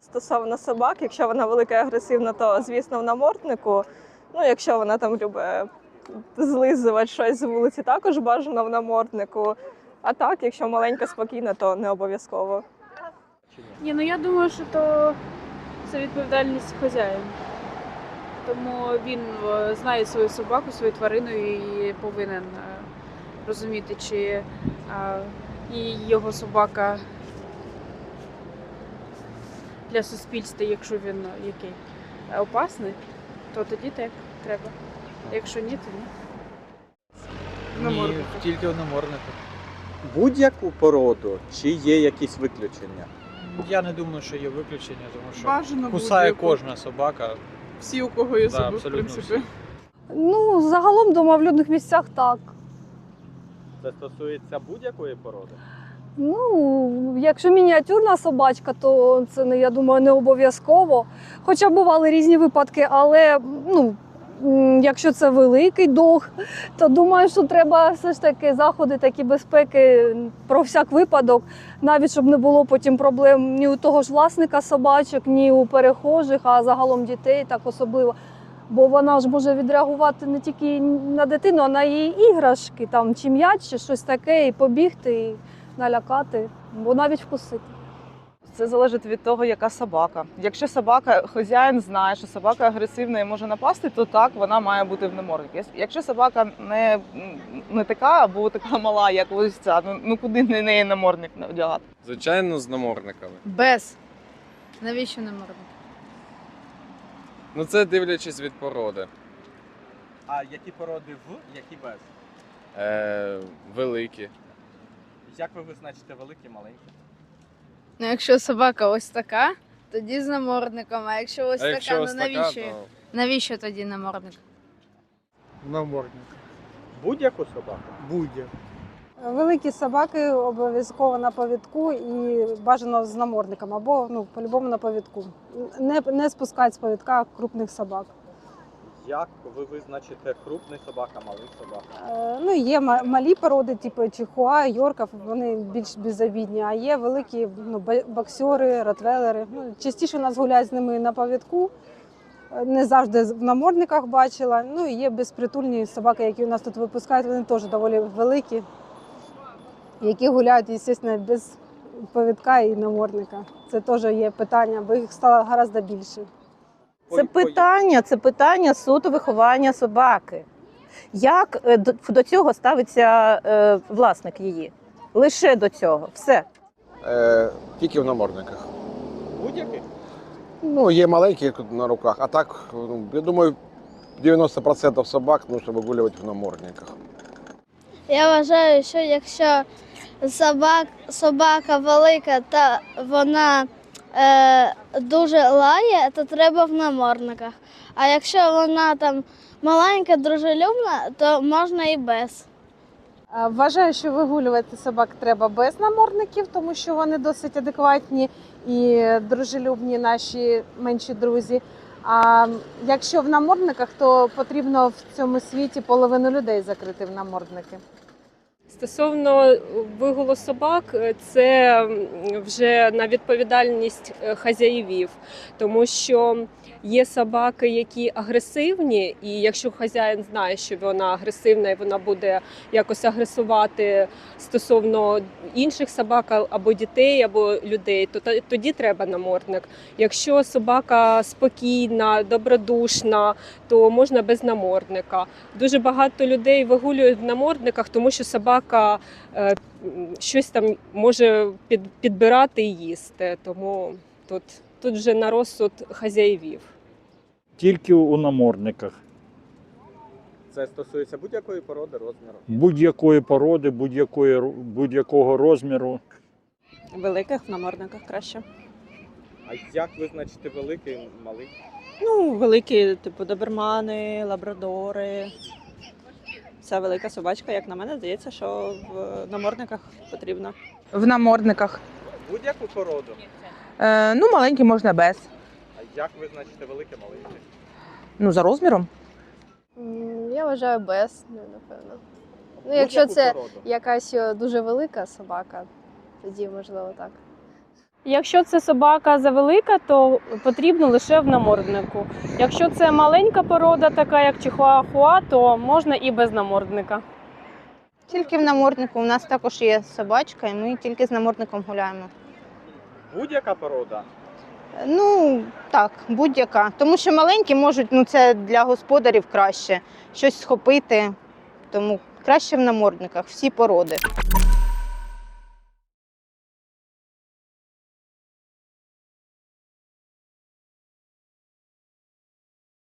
Стосовно собак, якщо вона велика і агресивна, то звісно в наморднику. Ну, якщо вона там любить злизувати щось з вулиці, також бажано в наморднику. А так, якщо маленька спокійна, то не обов'язково. Ні, ну я думаю, що то це відповідальність хазяїна. Тому він е, знає свою собаку, свою тварину і повинен е, розуміти, чи і його собака для суспільства, якщо він е, який е, опасний, то тоді так треба. Якщо ні, то ні. Ні, тільки в наморднику. Будь-яку породу чи є якісь виключення? Я не думаю, що є виключення, тому що Бажано кусає будь-яку. кожна собака. Всі, у кого є Да, зуби, в абсолютно принципі. всі. Ну, загалом дома в людних місцях так. Це стосується будь-якої породи? Ну, якщо мініатюрна собачка, то це не я думаю не обов'язково. Хоча бували різні випадки, але ну. Якщо це великий дог, то думаю, що треба все ж таки заходи такі безпеки про всяк випадок, навіть щоб не було потім проблем ні у того ж власника собачок, ні у перехожих, а загалом дітей так особливо. Бо вона ж може відреагувати не тільки на дитину, а на її іграшки, там чи м'яч, чи щось таке, і побігти, і налякати, бо навіть вкусити. Це залежить від того, яка собака. Якщо собака, хазяїн знає, що собака агресивна і може напасти, то так вона має бути в наморднику. Якщо собака не, не така або така мала, як ось ця, ну, ну куди на неї намордник не одягати? Звичайно, з намордниками. Без. Навіщо намордник? Ну це дивлячись від породи. А які породи в, які без? Е, великі. Як ви визначите великі, маленькі? Ну, якщо собака ось така, тоді з намордником. А якщо ось а така, якщо ну ось така, навіщо? то Навіщо тоді намордник? Намордник. Будь-яку собаку? Будь-як. Великі собаки обов'язково на повідку і бажано з намордником або ну, по-любому на повідку. Не, не спускати з повідка крупних собак. Як ви визначите крупний собака, малий собака? Е, ну, є малі породи, типу чихуа, йорків, вони більш безобідні, а є великі ну, боксери, ротвелери. Ну, частіше у нас гуляють з ними на повідку. Не завжди в намордниках бачила. Ну і є безпритульні собаки, які у нас тут випускають, вони теж доволі великі, які гуляють, звісно, без повідка і намордника. Це теж є питання, бо їх стало гораздо більше. Це питання, це питання суто виховання собаки. Як е, до, цього ставиться е, власник її? Лише до цього. Все. Е, тільки в намордниках. Будь-який? Ну, є маленькі на руках, а так, ну, я думаю, 90% собак нужно вигулювати в намордниках. Я вважаю, що якщо собак, собака велика та вона е, дуже лає, то треба в намордниках. А якщо вона там маленька, дружелюбна, то можна і без. Вважаю, що вигулювати собак треба без намордників, тому що вони досить адекватні і дружелюбні наші менші друзі. А якщо в намордниках, то потрібно в цьому світі половину людей закрити в намордники. Стосовно вигулу собак, це вже на відповідальність е, хазяївів, тому що є собаки, які агресивні, і якщо хазяїн знає, що вона агресивна і вона буде якось агресувати стосовно інших собак або дітей, або людей, то тоді треба намордник. Якщо собака спокійна, добродушна, то можна без намордника. Дуже багато людей вигулюють в намордниках, тому що собака е, щось там може під, підбирати і їсти. Тому тут, тут вже на розсуд хазяївів. Тільки у намордниках. Це стосується будь-якої породи, розміру. Будь-якої породи, будь-якої, будь-якого розміру. Великих в намордниках краще. А як визначити великий, малий? Ну, великі, типу добермани, лабрадори. Ця велика собачка, як на мене, здається, що в намордниках потрібно. В намордниках. Будь-яку породу. Е, ну, маленький можна без. А як визначити велике, маленьке? Ну, за розміром. Я вважаю без, напевно. Ну, Будь-яку породу. якась е, дуже велика собака, тоді можливо так. Якщо це собака завелика, то потрібно лише в наморднику. Якщо це маленька порода, така як чихуахуа, то можна і без намордника. Тільки в наморднику. У нас також є собачка, і ми тільки з намордником гуляємо. Будь-яка порода. Ну так, будь-яка. Тому що маленькі можуть, ну це для господарів краще щось схопити. Тому краще в намордниках, всі породи.